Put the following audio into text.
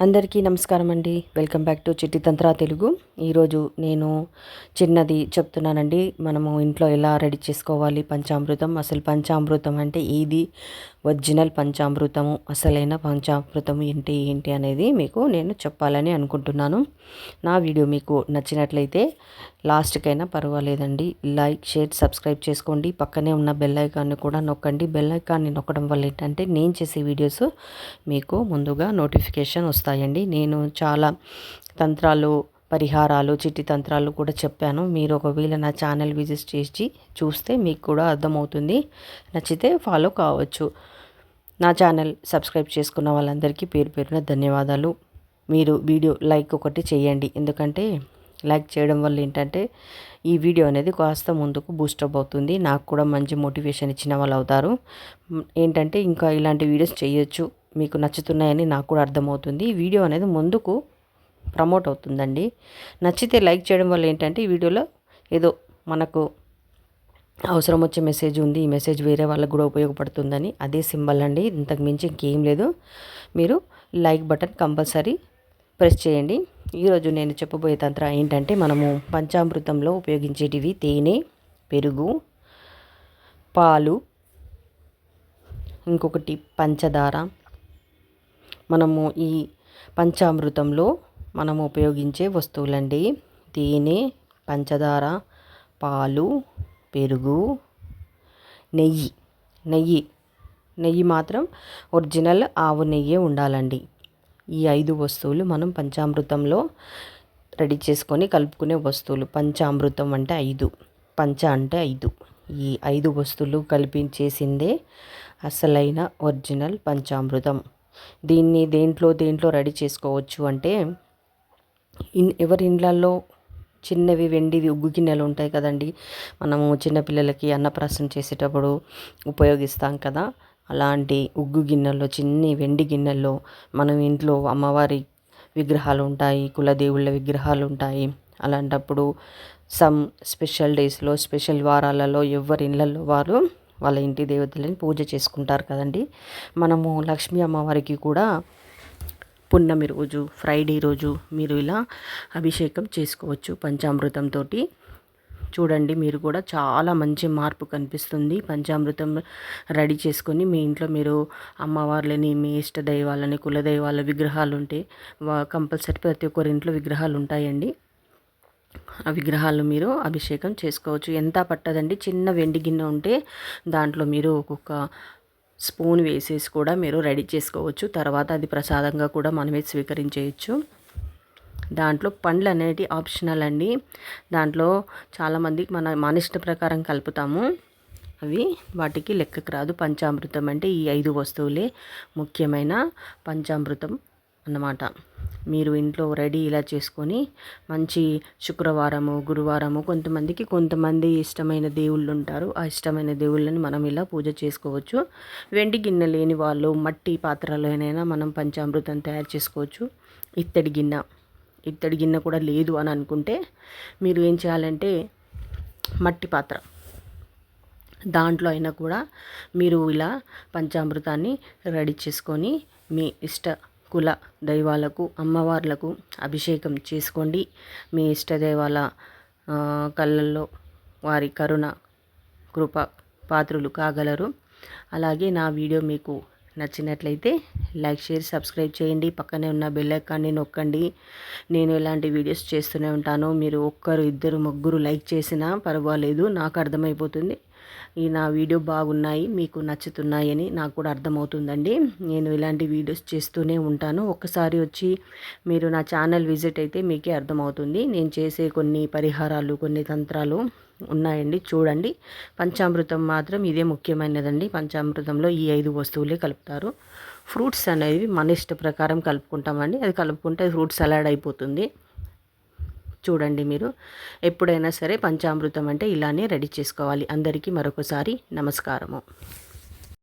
అందరికీ నమస్కారం అండి. వెల్కమ్ బ్యాక్ టు చిట్టి తంత్ర తెలుగు. ఈరోజు నేను చిన్నది చెప్తున్నానండి. మనము ఇంట్లో ఎలా రెడీ చేసుకోవాలి పంచామృతం? అసలు పంచామృతం అంటే ఏది? ఒరిజినల్ పంచామృతము? అసలైన పంచామృతం ఏంటి? ఏంటి అనేది మీకు నేను చెప్పాలని అనుకుంటున్నాను. నా వీడియో మీకు నచ్చినట్లయితే లాస్ట్కైనా పర్వాలేదండి. లైక్ షేర్ సబ్స్క్రైబ్ చేసుకోండి. పక్కనే ఉన్న బెల్ ఐకాన్ని కూడా నొక్కండి. బెల్ ఐకాన్ని నొక్కడం వల్ల ఏంటంటే నేను చేసే వీడియోస్ మీకు ముందుగా నోటిఫికేషన్ వస్తుంది వస్తాయండి. నేను చాలా తంత్రాలు పరిహారాలు చిట్టి తంత్రాలు కూడా చెప్పాను. మీరు ఒకవేళ నా ఛానల్ విజిట్ చేసి చూస్తే మీకు కూడా అర్థమవుతుంది. నచ్చితే ఫాలో కావచ్చు. నా ఛానల్ సబ్స్క్రైబ్ చేసుకున్న వాళ్ళందరికీ పేరు పేరున ధన్యవాదాలు. మీరు వీడియో లైక్ ఒకటి చేయండి. ఎందుకంటే లైక్ చేయడం వల్ల ఏంటంటే ఈ వీడియో అనేది కాస్త ముందుకు బూస్టప్ అవుతుంది. నాకు కూడా మంచి మోటివేషన్ ఇచ్చిన వాళ్ళు అవుతారు. ఏంటంటే ఇంకా ఇలాంటి వీడియోస్ చేయొచ్చు. మీకు నచ్చుతున్నాయని నాకు కూడా అర్థమవుతుంది. వీడియో అనేది ముందుకు ప్రమోట్ అవుతుందండి. నచ్చితే లైక్ చేయడం వల్ల ఏంటంటే ఈ వీడియోలో ఏదో మనకు అవసరం వచ్చే మెసేజ్ ఉంది ఈ మెసేజ్ వేరే వాళ్ళకు కూడా ఉపయోగపడుతుందని అదే సింబల్ అండి. ఇంతకు మించి ఇంకేం లేదు. మీరు లైక్ బటన్ కంపల్సరీ ప్రెస్ చేయండి. ఈరోజు నేను చెప్పబోయే తంత్ర ఏంటంటే మనము పంచామృతంలో ఉపయోగించేటివి తేనె పెరుగు పాలు ఇంకొకటి పంచదార మనము ఈ పంచామృతంలో మనము ఉపయోగించే వస్తువులండి. తేనె పంచదార పాలు పెరుగు నెయ్యి. నెయ్యి. నెయ్యి మాత్రం ఒరిజినల్ ఆవు నెయ్యే ఉండాలండి. ఈ ఐదు వస్తువులు మనం పంచామృతంలో రెడీ చేసుకొని కలుపుకునే వస్తువులు. పంచామృతం అంటే ఐదు. పంచ అంటే ఐదు. ఈ ఐదు వస్తువులు కలిపించేసిందే అసలైన ఒరిజినల్ పంచామృతం. దీన్ని దేంట్లో దేంట్లో రెడీ చేసుకోవచ్చు అంటే ఇన్ ఎవరి ఇండ్లల్లో చిన్నవి వెండివి ఉగ్గు గిన్నెలు ఉంటాయి కదండి. మనము చిన్నపిల్లలకి అన్నప్రాసం చేసేటప్పుడు ఉపయోగిస్తాం కదా. అలాంటి ఉగ్గు గిన్నెల్లో చిన్ని వెండి గిన్నెల్లో మనం ఇంట్లో అమ్మవారి విగ్రహాలు ఉంటాయి కులదేవుళ్ళ విగ్రహాలు ఉంటాయి. అలాంటప్పుడు సమ్ స్పెషల్ డేస్లో స్పెషల్ వారాలలో ఎవరి ఇళ్ళల్లో వారు వాళ్ళ ఇంటి దేవతలని పూజ చేసుకుంటారు కదండి. మనము లక్ష్మీ అమ్మవారికి కూడా పున్నమి రోజు ఫ్రైడే రోజు మీరు ఇలా అభిషేకం చేసుకోవచ్చు పంచామృతంతో చూడండి మీరు కూడా చాలా మంచి మార్పు కనిపిస్తుంది. పంచామృతం రెడీ చేసుకొని మీ ఇంట్లో మీరు అమ్మవార్లని మీ ఇష్ట దైవాలని కులదైవాల విగ్రహాలు ఉంటే కంపల్సరీ ప్రతి ఒక్కరి ఇంట్లో విగ్రహాలు ఉంటాయండి. విగ్రహాలు మీరు అభిషేకం చేసుకోవచ్చు. ఎంత పట్టదండి? చిన్న వెండి గిన్నె ఉంటే దాంట్లో మీరు ఒక్కొక్క స్పూన్ వేసేసి కూడా మీరు రెడీ చేసుకోవచ్చు. తర్వాత అది ప్రసాదంగా కూడా మనమే స్వీకరించేయచ్చు. దాంట్లో పండ్లు అనేటి ఆప్షనల్ అండి. దాంట్లో చాలామందికి మన మన ఇష్ట ప్రకారం కలుపుతాము. అవి వాటికి లెక్కకు రాదు. పంచామృతం అంటే ఈ ఐదు వస్తువులే ముఖ్యమైన పంచామృతం అన్నమాట. మీరు ఇంట్లో రెడీ ఇలా చేసుకొని మంచి శుక్రవారము గురువారము కొంతమందికి కొంతమంది ఇష్టమైన దేవుళ్ళు ఉంటారు. ఆ ఇష్టమైన దేవుళ్ళని మనం ఇలా పూజ చేసుకోవచ్చు. వెండి గిన్నె లేని వాళ్ళు మట్టి పాత్రలోనైనా మనం పంచామృతం తయారు చేసుకోవచ్చు. ఇత్తడి గిన్నె. ఇత్తడి గిన్నె కూడా లేదు అని అనుకుంటే మీరు ఏం చేయాలంటే మట్టి పాత్ర. దాంట్లో అయినా కూడా మీరు ఇలా పంచామృతాన్ని రెడీ చేసుకొని మీ ఇష్ట కుల దైవాలకు అమ్మవార్లకు అభిషేకం చేసుకోండి. మీ ఇష్ట దైవాల కళ్ళల్లో వారి కరుణ కృప పాత్రులు కాగలరు. అలాగే నా వీడియో మీకు నచ్చినట్లయితే లైక్ షేర్ సబ్స్క్రైబ్ చేయండి. పక్కనే ఉన్న బెల్ ఐకాన్ని నొక్కండి. నేను ఇలాంటి వీడియోస్ చేస్తూనే ఉంటాను మీరు ఒక్కరు ఇద్దరు ముగ్గురు లైక్ చేసినా పర్వాలేదు. నాకు అర్థమైపోతుంది. ఈ నా వీడియో బాగున్నాయి మీకు నచ్చుతున్నాయని నాకు కూడా అర్థమవుతుందండి. నేను ఇలాంటి వీడియోస్ చేస్తూనే ఉంటాను. ఒక్కసారి వచ్చి మీరు నా ఛానల్ విజిట్ అయితే మీకే అర్థమవుతుంది. నేను చేసే కొన్ని పరిహారాలు కొన్ని తంత్రాలు ఉన్నాయండి. చూడండి. పంచామృతం మాత్రం ఇదే ముఖ్యమైనదండి. పంచామృతంలో ఈ ఐదు వస్తువులే కలుపుతారు. ఫ్రూట్స్ అనేవి మన ఇష్ట ప్రకారం కలుపుకుంటామండి. అది కలుపుకుంటే ఫ్రూట్ సలాడ్ అయిపోతుంది. చూడండి మీరు. ఎప్పుడైనా సరే పంచామృతం అంటే ఇలానే రెడీ చేసుకోవాలి. అందరికీ మరొకసారి నమస్కారము.